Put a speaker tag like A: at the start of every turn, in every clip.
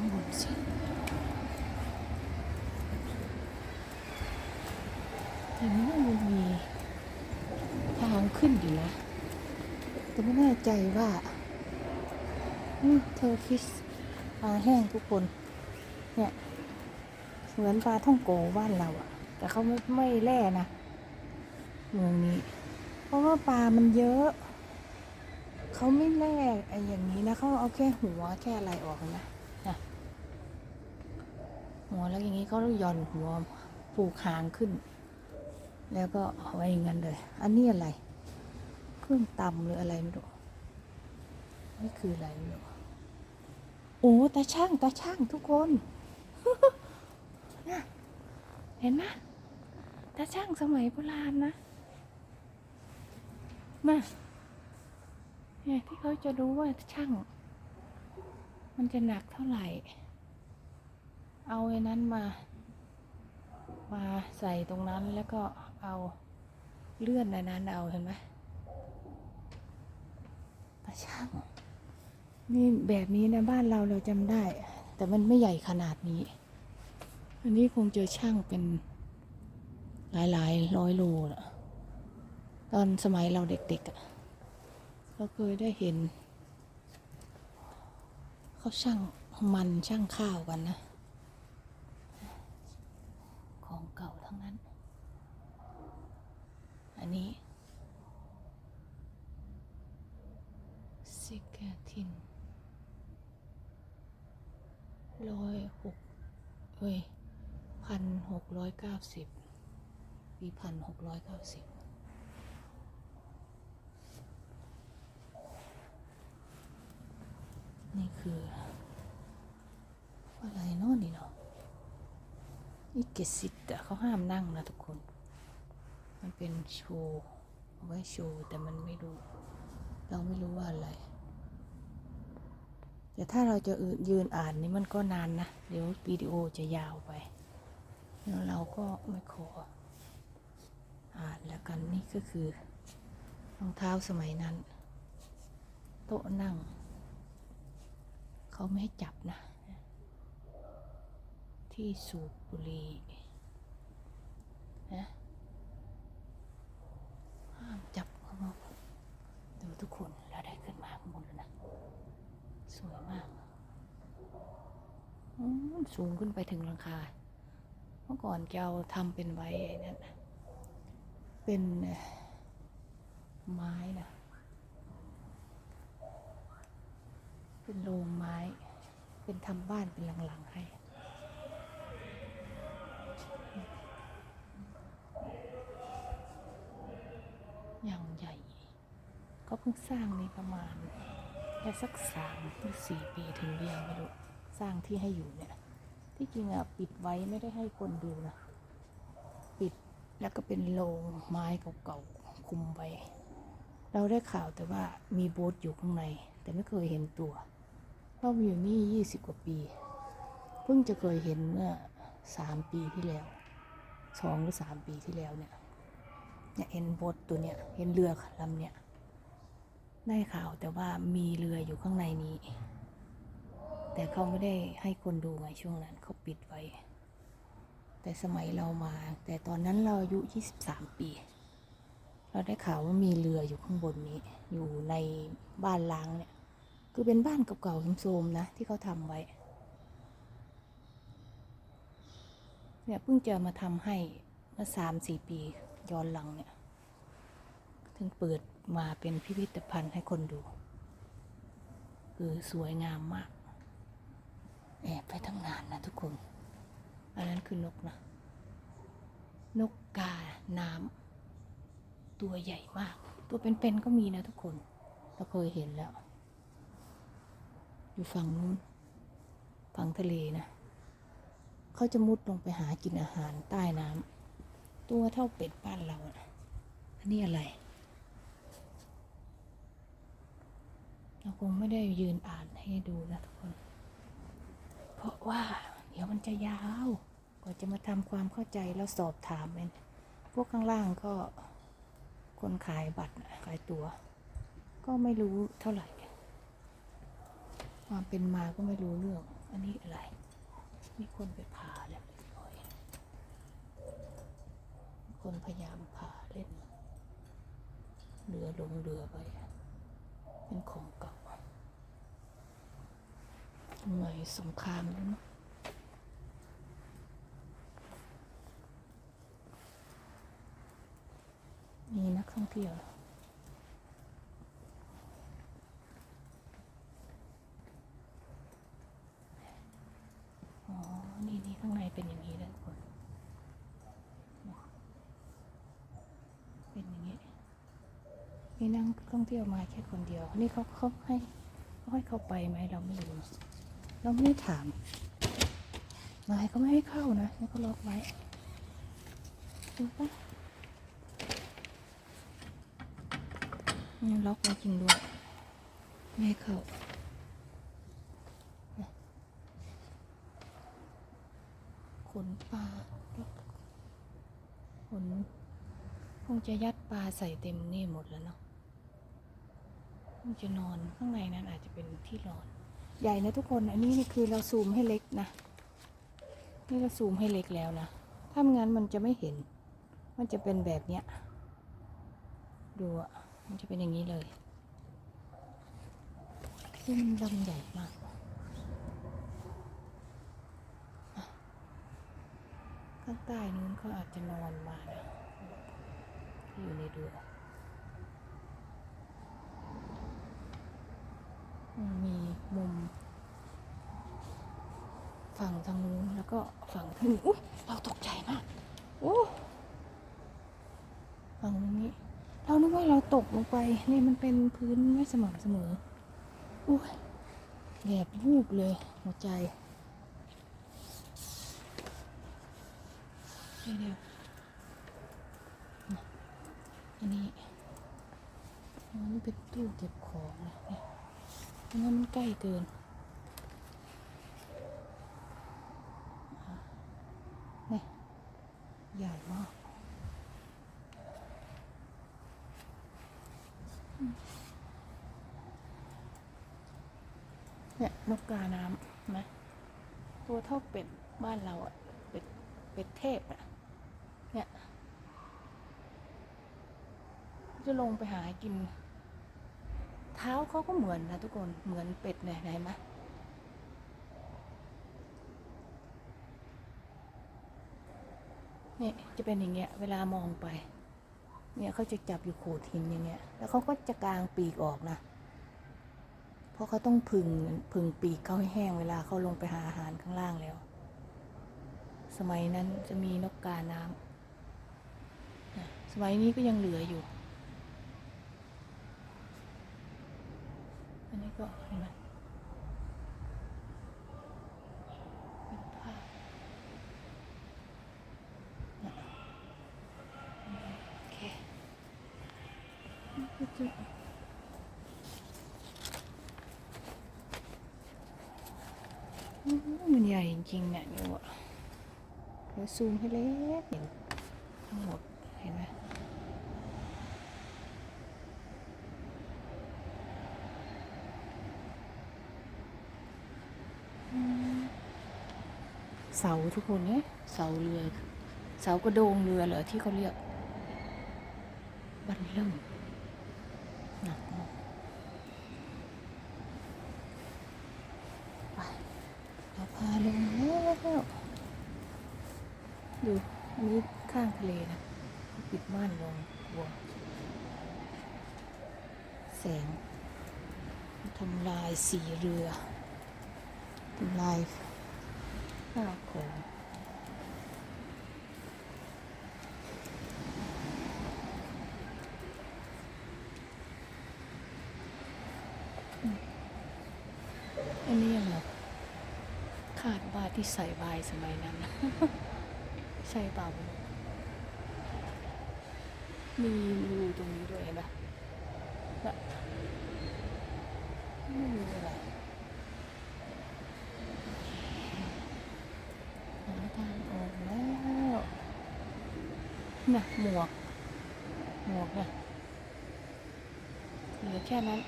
A: ข้างบนสิเห็นว่ามันมีทางขึ้นอยู่นะ แต่ไม่แน่ใจว่าเทอร์คิสปลาแห้งทุกคน เนี่ยเหมือนปลาท่องโกบ้านเราอะแต่เขาไม่ไม่แล่นะเมืองนี้ เพราะว่าปลามันเยอะเขาไม่แล่ไอ้อย่างนี้นะเขาเอาแค่หัวแค่อะไรออกนะ หัวแล้วอย่างนี้เขาหย่อนหัวผูกหางขึ้น แล้วก็เอาไว้อย่างนั้นเลย อันนี้อะไร เครื่องตำหรืออะไรไม่รู้นี่คืออะไรไม่รู้โอ้ตาช่างตาช่างทุกคนนะเห็นไหมตาช่างสมัยโบราณนะมาเนี่ยที่เขาจะรู้ว่าช่าง มันจะหนักเท่าไหร่ เอาไอ้นั้นมา มาใส่ตรงนั้นแล้วก็เอาเลื่อนในนั้นเอาเห็นไหมตาช่างนี่แบบนี้นะบ้านเราเราจำได้ แต่มันไม่ใหญ่ขนาดนี้ อันนี้คงเจอช่างเป็นหลายหลายร้อยโลนะตอนสมัยเราเด็กๆอะเราเคยได้เห็น เขาช่างมันช่างข้าวกันนะ ของเก่าทั้งนั้น อั นนี้ซิกเกทินร้อยหกเอ้ยพันหกร้อยเก้าสิบปีพันหกร้อยเก้าสิบนี่คืออะไรนาะนี่เนาะนี่เกสิตเขาห้ามนั่งนะทุกคน มันเป็นโชว์เอาไว้โชว์แต่มันไม่รู้ เราไม่รู้ว่าอะไรแต่ถ้าเราจะยืนอ่านนี่มันก็นานนะ เดี๋ยววิดีโอจะยาวไปแล้วเราก็ไม่ขอ อ่านแล้วกันนี่ก็คือรองเท้าสมัยนั้น โต๊ะนั่ง เขาไม่ให้จับนะ ที่สูบบุหรี่นะห้ามจับเขาบอก ดูทุกคนเราได้ขึ้นมาข้างบนแล้วนะ สวยมากอืมสูงขึ้นไปถึงหลังคา เมื่อก่อนแกเอาทำเป็นไว้นั่นเป็นไม้นะเป็นโรงไม้ เป็นทำบ้านเป็นหลังๆให้ อย่างใหญ่ ก็เพิ่งสร้างในประมาณแค่สักสามหรือสี่ปีถึงเรียงไม่รู้สร้างที่ให้อยู่เนี่ยที่จริงอะปิดไว้ไม่ได้ให้คนดูนะปิดแล้วก็เป็นโรงไม้เก่าๆคุมไว้ เราได้ข่าวแต่ว่ามีโบ๊ทอยู่ข้างใน แต่ไม่เคยเห็นตัวเพราะอยู่นี่ยี่สิบกว่าปี เพิ่งจะเคยเห็นเมื่อสามปีที่แล้วสองหรือสามปีที่แล้วเนี่ยเนี่ยเห็นโบทตัวเนี้ยเห็นเรือลำเนี้ย ได้ข่าวแต่ว่ามีเรืออยู่ข้างในนี้ แต่เขาไม่ได้ให้คนดูไงช่วงนั้นเขาปิดไว้ แต่สมัยเรามา แต่ตอนนั้นเราอายุ 23 ปี เราได้ข่าวว่ามีเรืออยู่ข้างบนนี้ อยู่ในบ้านล้างเนี่ย คือเป็นบ้านเก่าๆโทรมๆนะ ที่เขาทำไว้ เนี่ยเพิ่งจะมาทำให้เมื่อสามสี่ปีย้อนหลังเนี่ย ถึงเปิดมาเป็นพิพิธภัณฑ์ให้คนดู คือสวยงามมาก แอบไปทั้งนานนะทุกคน อันนั้นคือนกนะ นกกาน้ำตัวใหญ่มาก ตัวเป็นๆก็มีนะทุกคน เราเคยเห็นแล้ว อยู่ฝั่งนู้น ฝั่งทะเลนะ เขาจะมุดลงไปหากินอาหารใต้น้ำตัวเท่าเป็ดบ้านเรานะอันนี้อะไร เราคงไม่ได้ยืนอ่านให้ดูนะทุกคน เพราะว่าเดี๋ยวมันจะยาวกว่าจะมาทำความเข้าใจแล้วสอบถามเป็นพวกข้างล่างก็คนขายบัตรขายตัว ก็ไม่รู้เท่าไหร่ความเป็นมาก็ไม่รู้เรื่อง อันนี้อะไรมีคนไปผ่าแล้วเรียคนพยายามผ่าเล่นเรือลงเรือไป เป็นของเก่าสมัยสงครามแล้วเนอะมีนักท่องเที่ยวอ๋อ นี่นี่ข้างในเป็นอย่างนี้เลยทุกคนอย่างนี้ นี่นั่งท่องเที่ยวมาแค่คนเดียว นี่เขาเขาให้เขาให้เขาไปไหมเราไม่รู้เราไม่ได้ถามนายเขาไม่ให้เข้านะนี่เขาล็อกไว้ดูปะนี่ล็อกไว้จริงด้วย ไม่ให้เข้าขนปลาขนคงจะยัดปลาใส่เต็มนี่หมดแล้วเนาะ งจะนอนข้างในนั้นอาจจะเป็นที่นอน ใหญ่นะทุกคนอันนี้นี่คือเราซูมให้เล็กนะ นี่เราซูมให้เล็กแล้วนะ ถ้าไม่งั้นมันจะไม่เห็น มันจะเป็นแบบเนี้ย ดูอะ มันจะเป็นอย่างนี้เลยซึ่งมันลำใหญ่มากข้างใต้นู้นเขาอาจจะนอนมานะที่อยู่ในเรือ มีมุม ฝั่งทางนู้นแล้วก็ฝั่งทางนี้อุ้ยเราตกใจมากโอ้ฝั่งนี้ เรานึกว่าเราตกลงไปนี่มันเป็นพื้นไม่สม่ำเสมออุ้ยแหบวูบเลยหัวใจเดี๋ยวนะอันนี้อันนี้เป็นตู้เก็บของนะเนี่ย อันนั้นมันใกล้เกินนี่ใหญ่มากเนี่ยนกกาน้ำนไหมตัวเท่าเป็ดบ้านเราอะเป็ดเป็ดเทพอะเนี่ยจะลงไปหากิน เท้าเขาก็เหมือนนะทุกคนเหมือนเป็ดเนี่ยเห็นไหมเนี่ยจะเป็นอย่างเงี้ยเวลามองไป เนี่ยเขาจะจับอยู่โขดหินอย่างเงี้ย แล้วเขาก็จะกางปีกออกนะ เพราะเขาต้องพึ่งพึ่งปีกเขาให้แห้งเวลาเขาลงไปหาอาหารข้างล่างแล้ว สมัยนั้นจะมีนกกาน้ำนะสมัยนี้ก็ยังเหลืออยู่ อันนี้ก็เห็นไหมเป็นภาพโอเคก็จะมันใหญ่จริงๆเนี่ยดูอะเดี๋ยวซูมให้เล็กเห็นทั้งหมดเห็นไหม เสาทุกคนเนี่ยเสาเรือ เสากระโดงเรือเหรอที่เขาเรียก บันเริ่มหนักมากไปเราพาลงแล้วดูอันนี้ข้างทะเลนะ ปิดม่านลงกลัวแสงทำลายสีเรือทำลาย ข้าวของอันนี้ยังไงคาดว่าที่ใส่บายสมัยนั้นใช่เปล่ามีรูตรงนี้ด้วยเห็นปะน่ะไม่มีอะไรหาทางออกแล้ว น่ะหมวก หมวกน่ะเหลือแค่นั้น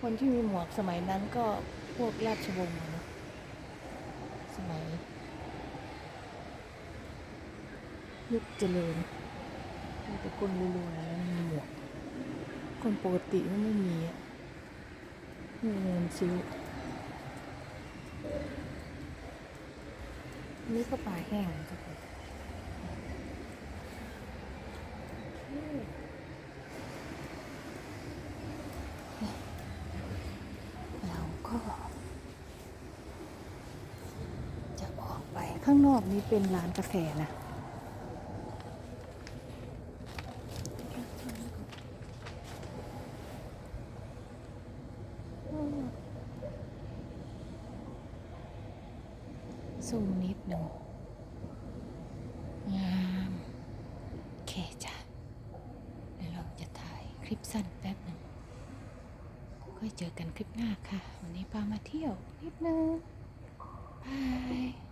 A: คนที่มีหมวกสมัยนั้นก็พวกราชวงศ์เนะสมัย ยุคเจริญมีแต่คนรวยๆแล้วมีหมวก คนปกติไม่มีอะมีเงินซื้ออันนี่ก็ปลาแห้งครับผมเราก็ จะออกไป ข้างนอกนี้เป็นร้านกาแฟนะซูมนิดหนึ่งงามโอเคจ้ะเดี๋ยวเราจะถ่ายคลิปสั้นแป๊บหนึ่งค่อยเจอกันคลิปหน้าค่ะ วันนี้พามาเที่ยวนิดนึงบาย